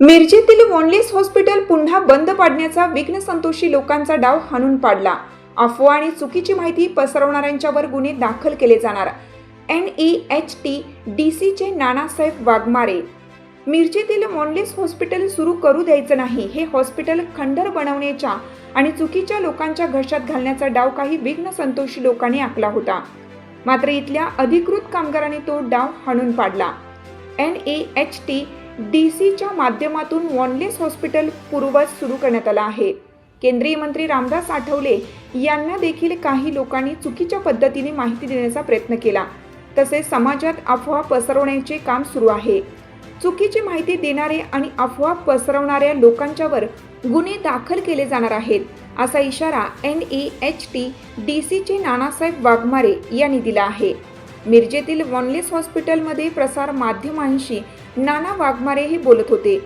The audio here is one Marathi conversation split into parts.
मिरजेतील वॉनलेस हॉस्पिटल पुन्हा बंद पाडण्याचा विघ्न संतोषी लोकांचा डाव हाणून पाडला. अफवा आणि चुकीची माहिती पसरवणाऱ्यांच्यावर गुन्हे दाखल केले जाणार. N E H T D सीचे नानासाहेब वाघमारे. मिरजेतील मॉनलेस हॉस्पिटल सुरू करू द्यायचं नाही हे हॉस्पिटल खंडर बनवण्याच्या आणि चुकीच्या लोकांच्या घशात घालण्याचा डाव काही विघ्न संतोषी लोकांनी आखला होता. मात्र इथल्या अधिकृत कामगारांनी तो डाव हाणून पाडला. N A H T D सीच्या माध्यमातून वॉनलेस हॉस्पिटल पूर्वज सुरू करण्यात आला आहे. केंद्रीय मंत्री रामदास आठवले यांना देखील काही लोकांनी चुकीच्या पद्धतीने माहिती देण्याचा प्रयत्न केला. तसेच समाजात अफवा पसरवण्याचे काम सुरू आहे. चुकीची माहिती देणारे आणि अफवा पसरवणाऱ्या लोकांच्यावर गुन्हे दाखल केले जाणार आहेत असा इशारा N E H T D सीचे नानासाहेब वाघमारे यांनी दिला आहे. मिरजेतील वॉनलेस हॉस्पिटलमध्ये प्रसार माध्यमांशी नाना वाघमारे हे बोलत होते.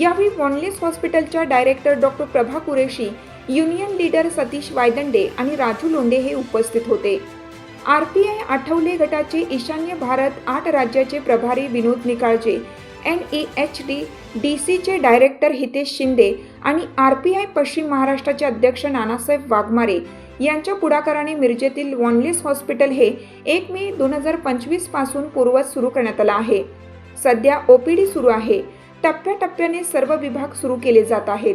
यावेळी वॉनलेस हॉस्पिटलच्या director doctor Prabha Qureshi union leader Satish Waydande आणि राजू लोंडे हे उपस्थित होते. आर पी आय आठवले गटाचे ईशान्य भारत आठ राज्याचे प्रभारी Vinod Nikalje N E H D D सीचे डायरेक्टर हितेश शिंदे आणि आर पी आय पश्चिम महाराष्ट्राचे अध्यक्ष नानासाहेब वाघमारे यांच्या पुढाकाराने मिरजेतील वॉनलेस हॉस्पिटल हे एक मे दोन हजार पंचवीसपासून पूर्वज सुरू करण्यात आला आहे. सध्या ओ पी डी सुरू आहे. टप्प्याटप्प्याने सर्व विभाग सुरू केले जात आहेत.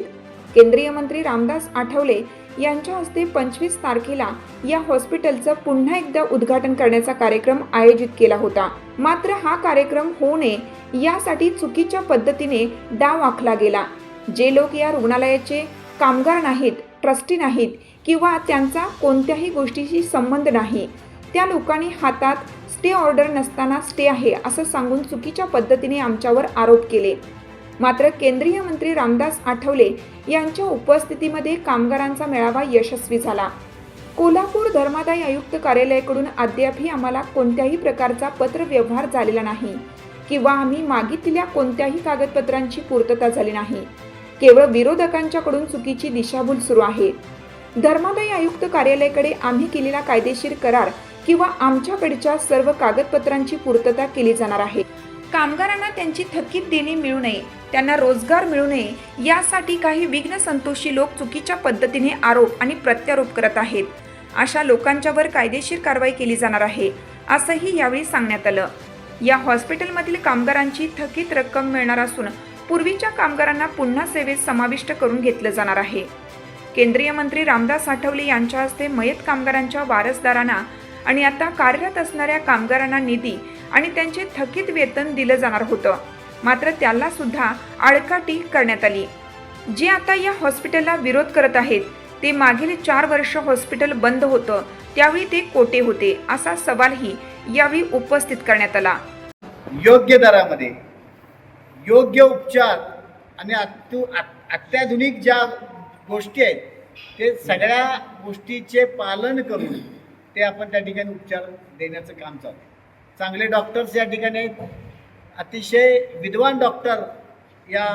केंद्रीय मंत्री रामदास आठवले यांच्या हस्ते पंचवीस तारखेला या हॉस्पिटलचं पुन्हा एकदा उद्घाटन करण्याचा कार्यक्रम आयोजित केला होता. मात्र हा कार्यक्रम होऊ नये यासाठी चुकीच्या पद्धतीने डाव आखला गेला. जे लोक या रुग्णालयाचे कामगार नाहीत ट्रस्टी नाहीत किंवा त्यांचा कोणत्याही गोष्टीशी संबंध नाही त्या लोकांनी हातात स्टे ऑर्डर नसताना स्टे आहे असं सांगून चुकीच्या पद्धतीने आमच्यावर आरोप केले. मात्र केंद्रीय मंत्री रामदास आठवले यांच्या उपस्थितीमध्ये कामगारांचा मेळावा यशस्वी झाला. कोल्हापूर धर्मादाय आयुक्त कार्यालयाकडून अद्यापही आम्हाला कोणत्याही प्रकारचा पत्र व्यवहार झालेला नाही किंवा आम्ही मागितलेल्या कोणत्याही कागदपत्रांची पूर्तता झाली नाही. केवळ विरोधकांच्याकडून चुकीची दिशाभूल सुरू आहे. धर्मादाय आयुक्त कार्यालयाकडे आम्ही केलेला कायदेशीर करार किंवा आमच्याकडच्या सर्व कागदपत्रांची पूर्तता केली जाणार आहे. कामगारांना त्यांची थकीत देणे मिळू नये. त्यांना रोजगार मिळू नये यासाठी काही विघ्न संतोषी लोक चुकीच्या पद्धतीने आरोप आणि प्रत्यारोप करत आहेत. अशा लोकांच्यावर कायदेशीर कारवाई केली जाणार आहे असंही यावेळी सांगण्यात आलं. या हॉस्पिटलमधील कामगारांची थकीत रक्कम मिळणार असून पूर्वीच्या कामगारांना पुन्हा सेवेत समाविष्ट करून घेतलं जाणार आहे. केंद्रीय मंत्री रामदास आठवले यांच्या हस्ते मयत कामगारांच्या वारसदारांना आणि आता कार्यरत असणाऱ्या कामगारांना निधी आणि त्यांचे थकीत वेतन दिलं जाणार होतं. मात्र त्याला सुद्धा आडकाठी करण्यात आली. जे आता या हॉस्पिटलला विरोध करत आहेत ते मागील चार वर्ष हॉस्पिटल बंद होतं त्यावेळी ते कोटे होते असा सवालही यावेळी उपस्थित करण्यात आला. योग्य दरामध्ये योग्य उपचार आणि अत्यु अत्याधुनिक ज्या गोष्टी आहेत ते सगळ्या गोष्टीचे पालन करून ते आपण त्या ठिकाणी उपचार देण्याचं काम चालू आहे. चांगले डॉक्टर्स या ठिकाणी आहेत अतिशय विद्वान डॉक्टर या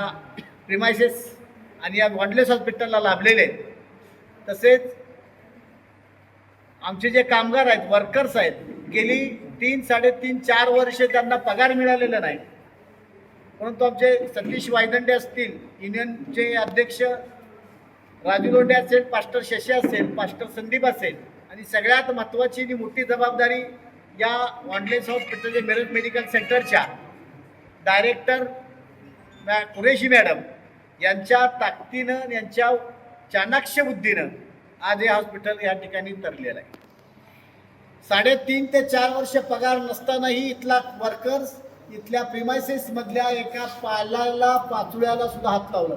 प्रिमायसेस आणि या वॉन्डलेस हॉस्पिटलला लाभलेले आहेत. तसेच आमचे जे कामगार आहेत वर्कर्स आहेत गेली तीन साडेतीन चार वर्ष त्यांना पगार मिळालेला नाही. परंतु आमचे सतीश वायदंडे असतील युनियनचे अध्यक्ष राजू लोंडे असेल पास्टर शशी असेल पास्टर संदीप असेल आणि सगळ्यात महत्त्वाची आणि मोठी जबाबदारी या वॉन्डलेस हॉस्पिटलचे मेरज मेडिकल सेंटरच्या डायरेक्टर मॅ कुरेशी मॅडम यांच्या ताकदीनं यांच्या चाणाक्ष बुद्धीनं आज हे हॉस्पिटल या ठिकाणी तरलेलं आहे. साडेतीन ते चार वर्ष पगार नसतानाही इथला वर्कर्स इथल्या प्रिमायसेसमधल्या एका पालाला पाचुळ्याला सुद्धा हात लावला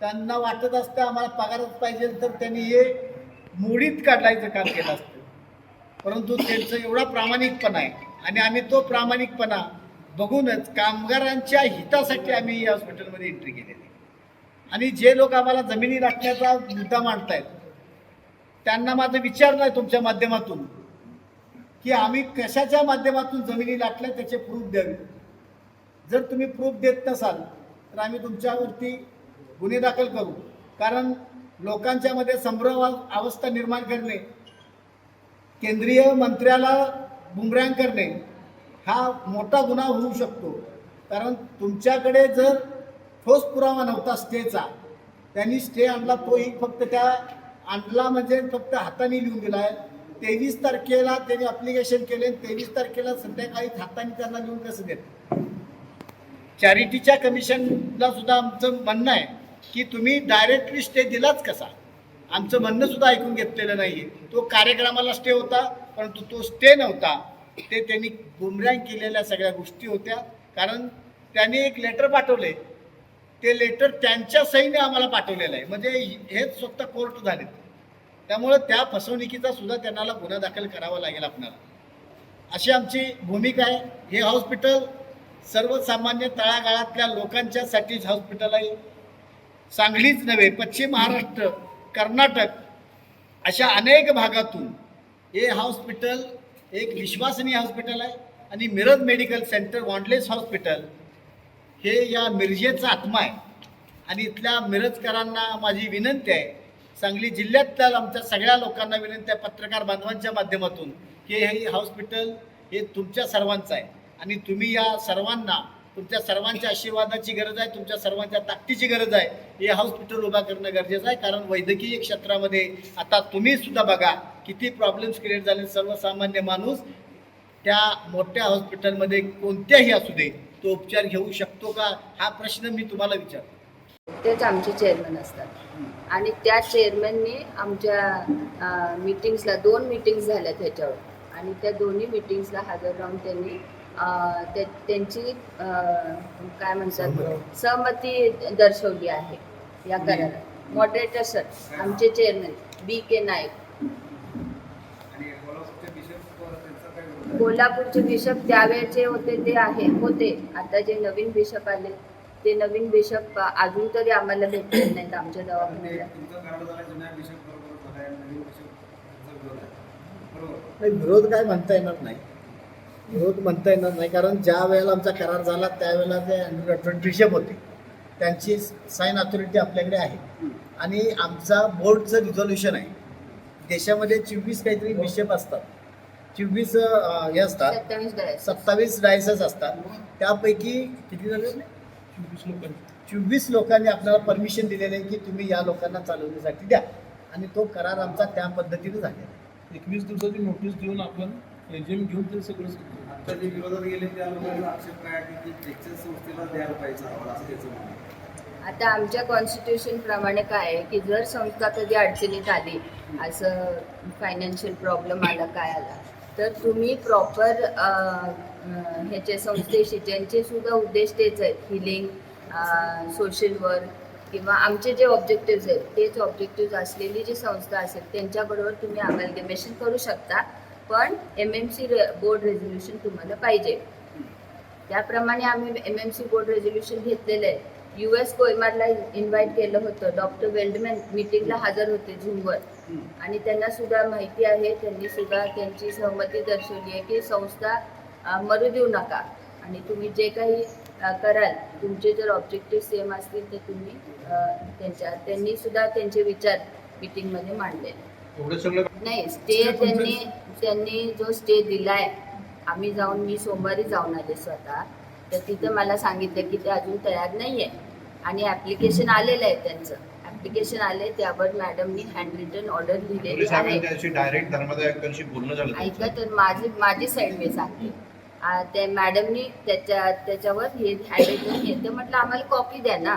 त्यांना वाटत असतं आम्हाला पगारच पाहिजे तर त्यांनी हे मोडीत काढायचं काम केलं असतं. परंतु त्यांचं एवढा प्रामाणिकपणा आहे आणि आम्ही तो प्रामाणिकपणा बघूनच कामगारांच्या हितासाठी आम्ही या हॉस्पिटलमध्ये एंट्री केलेली. आणि जे लोक आम्हाला जमिनी राखण्याचा मुद्दा मांडतायत त्यांना माझं विचार नाही तुमच्या माध्यमातून की आम्ही कशाच्या माध्यमातून जमिनी लाटल्या त्याचे प्रूफ द्यावे. जर तुम्ही प्रूफ देत नसाल तर आम्ही तुमच्यावरती गुन्हे दाखल करू. कारण लोकांच्या मध्ये संभ्रम अवस्था निर्माण करणे केंद्रीय मंत्र्याला बुमरँग करणे हा मोठा गुन्हा होऊ शकतो. कारण तुमच्याकडे जर ठोस पुरावा नव्हता स्टेचा त्यांनी स्टे आणला तोही फक्त त्या आणला म्हणजे फक्त हाताने लिहून दिला आहे तेवीस तारखेला त्यांनी अप्लिकेशन केले तेवीस तारखेला संध्याकाळी हाताने त्यांना लिहून कसं देत चॅरिटीच्या कमिशनला सुद्धा आमचं म्हणणं आहे की तुम्ही डायरेक्टली स्टे दिलाच कसा? आमचं म्हणणं सुद्धा ऐकून घेतलेलं नाही तो कार्यक्रमाला स्टे होता परंतु तो स्टे नव्हता. ते त्यांनी गुमरँग केलेल्या सगळ्या गोष्टी होत्या. कारण त्यांनी एक लेटर पाठवले ते लेटर त्यांच्या सहीने आम्हाला पाठवलेलं आहे. म्हणजे हेच स्वतः कोर्ट झाले. त्यामुळं त्या फसवणुकीचा सुद्धा त्यांना गुन्हा दाखल करावा लागेल आपल्याला अशी आमची भूमिका आहे. हे हॉस्पिटल सर्वसामान्य तळागाळातल्या लोकांच्यासाठीच हॉस्पिटल आहे. सांगलीच नव्हे पश्चिम महाराष्ट्र कर्नाटक अशा अनेक भागातून हे हॉस्पिटल एक विश्वासनी हॉस्पिटल आहे आणि Miraj medical centre Wanless hospital हे या मिरजेचा आत्मा आहे. आणि इथल्या मिरजकरांना माझी विनंती आहे सांगली जिल्ह्यातल्या आमच्या सगळ्या लोकांना विनंती आहे पत्रकार बांधवांच्या माध्यमातून की हे हॉस्पिटल हे तुमच्या सर्वांचं आहे. आणि तुम्ही या सर्वांना तुमच्या सर्वांच्या आशीर्वादाची गरज आहे तुमच्या सर्वांच्या ताकदीची गरज आहे. हे हॉस्पिटल उभा करणं गरजेचं आहे कारण वैद्यकीय क्षेत्रामध्ये आता तुम्ही सुद्धा बघा किती प्रॉब्लेम्स क्रिएट झाले. सर्वसामान्य माणूस त्या मोठ्या हॉस्पिटलमध्ये कोणत्याही असू दे तो उपचार घेऊ शकतो का? हा प्रश्न मी तुम्हाला विचारतो. तेच आमचे चेअरमन असतात. आणि त्या चेअरमनने आमच्या मीटिंग्सला दोन मीटिंग्स झाल्या त्याच्यावर आणि त्या दोन्ही मीटिंग्सला हजर राहून त्यांनी ते- त्यांची काय म्हणतात सहमती. दर्शवली आहे या करारात. मॉडरेटर सर आमचे चेअरमन बी के नाईक कोल्हापूरचे बिशप त्यावेळचे होते ते आहे होते. आता जे नवीन बिशप आले ते नवीन बिशप अजून तरी आम्हाला भेटले नाहीत आमच्या दवाखान्याला. नाही विरोध काय म्हणता येणार नाही. विरोध म्हणता येणार नाही. कारण ज्या वेळेला आमचा करार झाला त्यावेळेला ते बिशप होते. त्यांची साईन अथॉरिटी आपल्याकडे आहे. आणि आमचा बोर्डचं रिझॉल्युशन आहे. देशामध्ये चोवीस काहीतरी बिशप असतात. चोवीस हे असतात. सत्तावीस डायस सत्तावीस डायसेस असतात. त्यापैकी किती झाले? चोवीस लोकांनी आपल्याला परमिशन दिलेलं आहे की तुम्ही या लोकांना चालवण्यासाठी द्या. आणि तो करार आमचा त्या पद्धतीने झालेला आहे. एकवीस दिवसाची नोटीस देऊन आपण एजंट घेऊन ते सगळं आता जे विरोधात गेले त्या लोकांना आक्षेप काय आहे की टेक्सटाईल संस्थेला द्यायला पाहिजे अहवाल असं त्याचं म्हणणं आहे. आता आमच्या कॉन्स्टिट्यूशन प्रमाणे काय आहे की जर संस्था कधी अडचणीत आली असं फायनान्शियल प्रॉब्लेम आला काय आला तर तुम्ही प्रॉपर ह्याचे संस्थेशी ज्यांचे सुद्धा उद्देश तेच आहेत हिलिंग सोशल वर्क किंवा आमचे जे ऑब्जेक्टिव्ह आहेत तेच ऑब्जेक्टिव्ह असलेली जी संस्था असेल त्यांच्याबरोबर तुम्ही अमॅल्गमेशन करू शकता पण M M C board resolution तुम्हाला पाहिजे. त्याप्रमाणे आम्ही M M C board resolution घेतलेलं. आहे यू एस कोयमारला इन्व्हाइट केलं होतं. डॉक्टर वेल्डमॅन मीटिंगला हजर होते झूमवर. आणि त्यांना सुद्धा माहिती आहे. त्यांनी सुद्धा त्यांची सहमती दर्शवली आहे की संस्था मरू देऊ नका. आणि तुम्ही जे काही कराल तुमचे जर ऑब्जेक्टिव्ह सेम असतील तर तुम्ही त्यांच्या त्यांनी सुद्धा त्यांचे विचार मीटिंगमध्ये मांडले एवढं सगळं नाही स्टे त्यांनी त्यांनी जो स्टे दिलाय आम्ही जाऊन मी सोमवारी जाऊन आले स्वतः. तर तिथं मला सांगितलं की ते अजून तयार नाही आहे आणि ॲप्लिकेशन आलेलं आहे त्यांचं. ॲप्लिकेशन आले त्यावर मॅडमनी हँड रिटन ऑर्डर पोलीस आहे साहेबांनी त्याशी डायरेक्ट धर्मादायकांशी बोलणं झालं ऐका तर माझी माझी साईड मी सांगते. त्या मॅडमनी त्याच्या त्याच्यावर हे हँड रिटन येतं म्हटलं आम्हाला कॉपी द्या ना.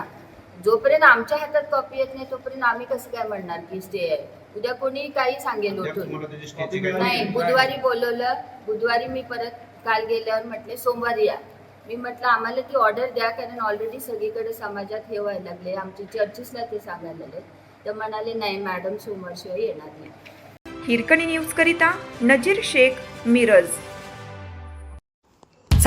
जोपर्यंत आमच्या हातात कॉपी येत नाही तोपर्यंत आम्ही कसं काय म्हणणार की स्टे आहे? उद्या कोणी काही सांगेल उठून. नाही बुधवारी बोलवलं बुधवारी मी परत काल गेल्यावर म्हटले सोमवारी या. मी म्हटलं आम्हाला ती ऑर्डर द्या कारण ऑलरेडी सगळीकडे समाजात हे व्हायला लागले आमच्या चर्चेसला ते सांगायला लागले तर म्हणाले नाही मॅडम सोमवारशिवाय येणार नाही. हिरकणी न्यूजकरिता नजीर शेख मिरज.